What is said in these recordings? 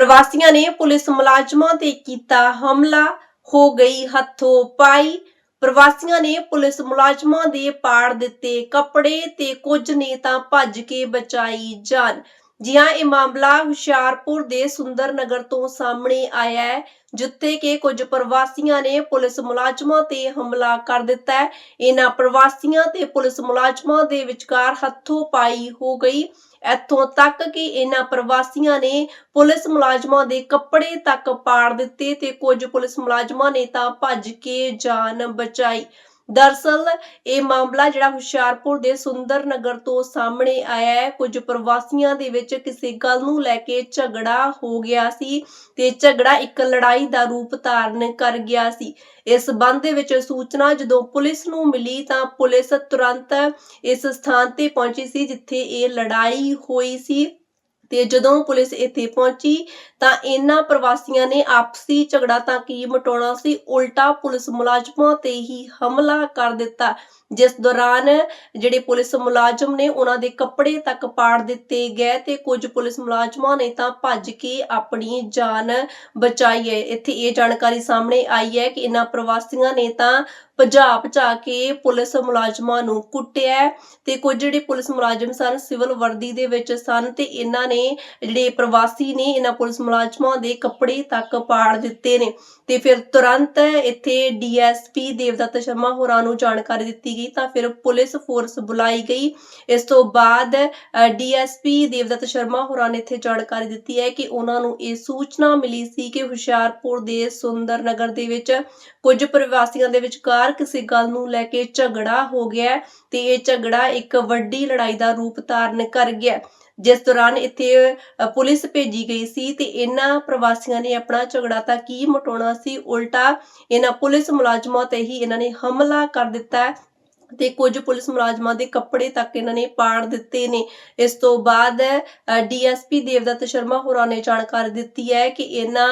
ਪ੍ਰਵਾਸੀਆਂ ਨੇ ਪੁਲਿਸ ਮੁਲਾਜ਼ਮਾਂ ਤੇ ਕੀਤਾ ਹਮਲਾ, ਹੋ ਗਈ ਹੱਥੋਂ ਪਾਈ। ਪ੍ਰਵਾਸੀਆਂ ਨੇ ਪੁਲਿਸ ਮੁਲਾਜ਼ਮਾਂ ਦੇ ਪਾੜ ਦਿੱਤੇ ਕੱਪੜੇ ਤੇ ਕੁਝ ਨੇ ਤਾਂ ਭੱਜ ਕੇ ਬਚਾਈ ਜਾਨ। ਜੀ ਹਾਂ ਇਹ ਮਾਮਲਾ ਹੁਸ਼ਿਆਰਪੁਰ ਦੇ ਸੁੰਦਰ ਨਗਰ ਤੋਂ ਸਾਹਮਣੇ ਆਇਆ ਹੈ, ਜਿੱਥੇ ਕਿ ਕੁਝ ਪ੍ਰਵਾਸੀਆਂ ਨੇ ਪੁਲਿਸ ਮੁਲਾਜ਼ਮਾਂ ਤੇ ਹਮਲਾ ਕਰ ਦਿੱਤਾ ਹੈ। ਇਹਨਾਂ ਪ੍ਰਵਾਸੀਆਂ ਤੇ ਪੁਲਿਸ ਮੁਲਾਜ਼ਮਾਂ ਦੇ ਵਿਚਕਾਰ ਹੱਥੋਂ ਪਾਈ ਹੋ ਗਈ। ਇੱਥੋਂ ਤੱਕ ਕਿ ਇਹਨਾਂ ਪ੍ਰਵਾਸੀਆਂ ਨੇ ਪੁਲਿਸ ਮੁਲਾਜ਼ਮਾਂ ਦੇ ਕੱਪੜੇ ਤੱਕ ਪਾੜ ਦਿੱਤੇ ਤੇ ਕੁਝ ਪੁਲਿਸ ਮੁਲਾਜ਼ਮਾਂ ਨੇ ਤਾਂ ਭੱਜ ਕੇ ਜਾਨ ਬਚਾਈ। ਦਰਸਲ ਇਹ ਮਾਮਲਾ ਜਿਹੜਾ ਹੁਸ਼ਿਆਰਪੁਰ ਦੇ ਸੁੰਦਰ ਨਗਰ ਤੋਂ ਸਾਹਮਣੇ ਆਇਆ ਹੈ। ਕੁਝ ਪ੍ਰਵਾਸੀਆਂ ਦੇ ਵਿੱਚ ਕਿਸੇ ਗੱਲ ਨੂੰ ਲੈ ਕੇ ਝਗੜਾ ਹੋ ਗਿਆ ਸੀ ਤੇ ਝਗੜਾ ਇੱਕ ਲੜਾਈ ਦਾ ਰੂਪ ਧਾਰਨ ਕਰ ਗਿਆ ਸੀ। ਇਸ ਸੰਬੰਧ ਦੇ ਵਿੱਚ ਸੂਚਨਾ ਜਦੋਂ ਪੁਲਿਸ ਨੂੰ ਮਿਲੀ ਤਾਂ ਪੁਲਿਸ ਤੁਰੰਤ ਇਸ ਸਥਾਨ ਤੇ ਪਹੁੰਚੀ ਸੀ ਜਿੱਥੇ ਇਹ ਲੜਾਈ ਹੋਈ ਸੀ। ਤੇ ਜਦੋਂ ਪੁਲਿਸ ਇੱਥੇ ਪਹੁੰਚੀ ਤਾਂ ਇਹਨਾਂ ਪ੍ਰਵਾਸੀਆਂ ਨੇ ਆਪਸੀ ਝਗੜਾ ਤਾਂ ਕੀ ਮਟਾਉਣਾ ਸੀ, ਉਲਟਾ ਪੁਲਿਸ ਮੁਲਾਜ਼ਮਾਂ ਤੇ ਹੀ ਹਮਲਾ ਕਰ ਦਿੱਤਾ। ਜਿਸ ਦੌਰਾਨ ਜਿਹੜੇ ਪੁਲਿਸ ਮੁਲਾਜ਼ਮ ਨੇ ਉਹਨਾਂ ਦੇ ਕੱਪੜੇ ਤੱਕ ਪਾੜ ਦਿੱਤੇ ਗਏ ਤੇ ਕੁਝ ਪੁਲਿਸ ਮੁਲਾਜ਼ਮਾਂ ਨੇ ਤਾਂ ਭੱਜ ਕੇ ਆਪਣੀ ਜਾਨ ਬਚਾਈ ਹੈ। ਇੱਥੇ ਇਹ ਜਾਣਕਾਰੀ ਸਾਹਮਣੇ ਆਈ ਹੈ ਕਿ ਇਹਨਾਂ ਪ੍ਰਵਾਸੀਆਂ ਨੇ ਤਾਂ ਭਜਾ ਭਜਾ ਕੇ ਪੁਲਿਸ ਮੁਲਾਜ਼ਮਾਂ ਨੂੰ ਕੁੱਟਿਆ ਤੇ ਕੁਝ ਜਿਹੜੇ ਪੁਲਿਸ ਮੁਲਾਜ਼ਮ ਸਨ, ਸਿਵਲ ਵਰਦੀ ਦੇ ਵਿੱਚ ਸਨ ਤੇ ਇਹਨਾਂ ਨੇ ਜਿਹੜੇ ਪ੍ਰਵਾਸੀ ਨੇ, ਇਹਨਾਂ ਪੁਲਿਸ ਮੁਲਾਜ਼ਮਾਂ ਦੇ ਕੱਪੜੇ ਤੱਕ ਪਾੜ ਦਿੱਤੇ ਨੇ। ਤੇ ਫਿਰ ਤੁਰੰਤ ਇੱਥੇ ਡੀਐਸਪੀ ਦੇਵਦੱਤ ਸ਼ਰਮਾ ਹੋਰਾਂ ਨੂੰ ਜਾਣਕਾਰੀ ਦਿੱਤੀ ਗਈ, ਤਾਂ ਫਿਰ ਪੁਲਿਸ ਫੋਰਸ ਬੁਲਾਈ ਗਈ। ਇਸ ਤੋਂ ਬਾਅਦ ਡੀਐਸਪੀ ਦੇਵਦੱਤ ਸ਼ਰਮਾ ਹੋਰਾਂ ਨੇ ਇੱਥੇ ਜਾਣਕਾਰੀ ਦਿੱਤੀ ਹੈ ਕਿ ਉਹਨਾਂ ਨੂੰ ਇਹ ਸੂਚਨਾ ਮਿਲੀ ਸੀ ਕਿ ਹੁਸ਼ਿਆਰਪੁਰ ਦੇ ਸੁੰਦਰ ਨਗਰ ਦੇ ਵਿੱਚ ਕੁਝ ਪ੍ਰਵਾਸੀਆਂ ਦੇ ਵਿਚਕਾਰ ਕਿਸੇ ਗੱਲ ਨੂੰ ਲੈ ਕੇ ਝਗੜਾ ਹੋ ਗਿਆ ਤੇ ਇਹ ਝਗੜਾ ਇੱਕ ਵੱਡੀ ਲੜਾਈ ਦਾ ਰੂਪ ਧਾਰਨ ਕਰ ਗਿਆ ਜਿਸ ਦੌਰਾਨ ਇੱਥੇ ਪੁਲਿਸ ਭੇਜੀ ਗਈ ਸੀ ਤੇ ਇਹਨਾਂ ਪ੍ਰਵਾਸੀਆਂ ਨੇ ਆਪਣਾ ਝਗੜਾ ਤਾਂ ਕੀ ਮਟਾਉਣਾ ਸੀ, ਉਲਟਾ ਇਹਨਾਂ ਪੁਲਿਸ ਮੁਲਾਜ਼ਮਾਂ ਤੇ ਹੀ ਇਹਨਾਂ ਨੇ ਹਮਲਾ ਕਰ ਦਿੱਤਾ ਤੇ ਕੁਝ ਪੁਲਿਸ ਮੁਲਾਜ਼ਮਾਂ ਦੇ ਕੱਪੜੇ ਤੱਕ ਇਹਨਾਂ ਨੇ ਪਾੜ ਦਿੱਤੇ ਨੇ। ਇਸ ਤੋਂ ਬਾਅਦ ਡੀਐਸਪੀ ਦੇਵਦੱਤ ਸ਼ਰਮਾ ਹੋਰਾਂ ਨੇ ਜਾਣਕਾਰੀ ਦਿੱਤੀ ਹੈ ਕਿ ਇਹਨਾਂ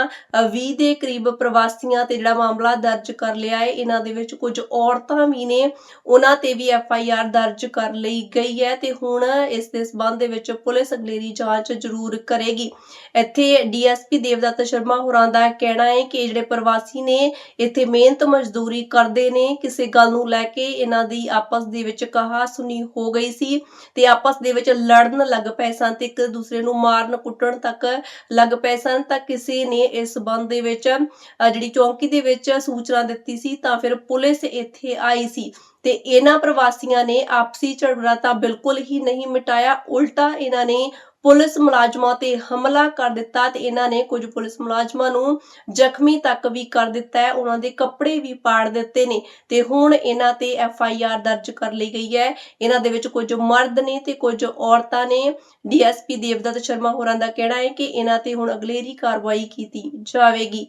20 ਦੇ ਕਰੀਬ ਪ੍ਰਵਾਸੀਆਂ ਤੇ ਜਿਹੜਾ ਮਾਮਲਾ ਦਰਜ ਕਰ ਲਿਆ ਹੈ, ਇਹਨਾਂ ਦੇ ਵਿੱਚ ਕੁਝ ਔਰਤਾਂ ਵੀ ਨੇ। ਉਹਨਾਂ ਤੇ ਵੀ ਐਫ ਦਰਜ ਕਰ ਲਈ ਗਈ ਹੈ ਤੇ ਹੁਣ ਇਸ ਦੇ ਸਬੰਧ ਦੇ ਵਿੱਚ ਪੁਲਿਸ ਅਗਲੇਰੀ ਜਾਂਚ ਜ਼ਰੂਰ ਕਰੇਗੀ। ਇੱਥੇ ਡੀਐਸਪੀ ਦੇਵਦੱਤ ਸ਼ਰਮਾ ਹੋਰਾਂ ਦਾ ਕਹਿਣਾ ਹੈ ਕਿ ਜਿਹੜੇ ਪ੍ਰਵਾਸੀ ਨੇ, ਇੱਥੇ ਮਿਹਨਤ ਮਜ਼ਦੂਰੀ ਕਰਦੇ ਨੇ। ਕਿਸੇ ਗੱਲ ਨੂੰ ਲੈ ਕੇ ਇਹਨਾਂ ਦੀ ਆਪਸ ਦੇ ਵਿੱਚ ਕਹਾ ਸੁਣੀ ਹੋ ਗਈ ਸੀ ਤੇ ਆਪਸ ਦੇ ਵਿੱਚ ਲੜਨ ਲੱਗ ਪਏ ਸਨ ਤੇ ਇੱਕ ਦੂਸਰੇ ਨੂੰ ਮਾਰਨ ਕੁੱਟਣ ਤੱਕ ਲੱਗ ਪਏ ਸਨ ਤਾਂ ਕਿਸੇ ਨੇ ਇਸ ਸੰਬੰਧ ਦੇ ਵਿੱਚ ਜਿਹੜੀ ਚੌਂਕੀ ਦੇ ਵਿੱਚ ਸੂਚਨਾ ਦਿੱਤੀ ਸੀ ਤਾਂ ਫਿਰ ਪੁਲਿਸ ਇੱਥੇ ਆਈ ਸੀ। ਤੇ ਇਹਨਾਂ ਪ੍ਰਵਾਸੀਆਂ ਨੇ ਆਪਸੀ ਝਗੜਾ ਤਾਂ ਬਿਲਕੁਲ ਹੀ ਨਹੀਂ ਮਿਟਾਇਆ। ਉਲਟਾ ਇਹਨਾਂ ਨੇ ਪੁਲਿਸ ਮੁਲਾਜ਼ਮਾਂ ਤੇ ਹਮਲਾ ਕਰ ਦਿੱਤਾ ਤੇ ਇਹਨਾਂ ਨੇ ਕੁਝ ਪੁਲਿਸ ਮੁਲਾਜ਼ਮਾਂ ਨੂੰ ਜ਼ਖਮੀ ਤੱਕ ਵੀ ਕਰ ਦਿੱਤਾ ਹੈ। ਉਹਨਾਂ ਦੇ ਕੱਪੜੇ ਵੀ ਪਾੜ ਦਿੱਤੇ ਨੇ ਤੇ ਹੁਣ ਇਹਨਾਂ ਤੇ ਐਫ ਆਈ ਆਰ ਦਰਜ ਕਰ ਲਈ ਗਈ ਹੈ। ਇਹਨਾਂ ਦੇ ਵਿੱਚ ਕੁਝ ਮਰਦ ਨੇ ਤੇ ਕੁਝ ਔਰਤਾਂ ਨੇ। ਡੀਐਸਪੀ ਦੇਵਦੱਤ ਸ਼ਰਮਾ ਹੋਰਾਂ ਦਾ ਕਹਿਣਾ ਹੈ ਕਿ ਇਹਨਾਂ ਤੇ ਹੁਣ ਅਗਲੇਰੀ ਕਾਰਵਾਈ ਕੀਤੀ ਜਾਵੇਗੀ।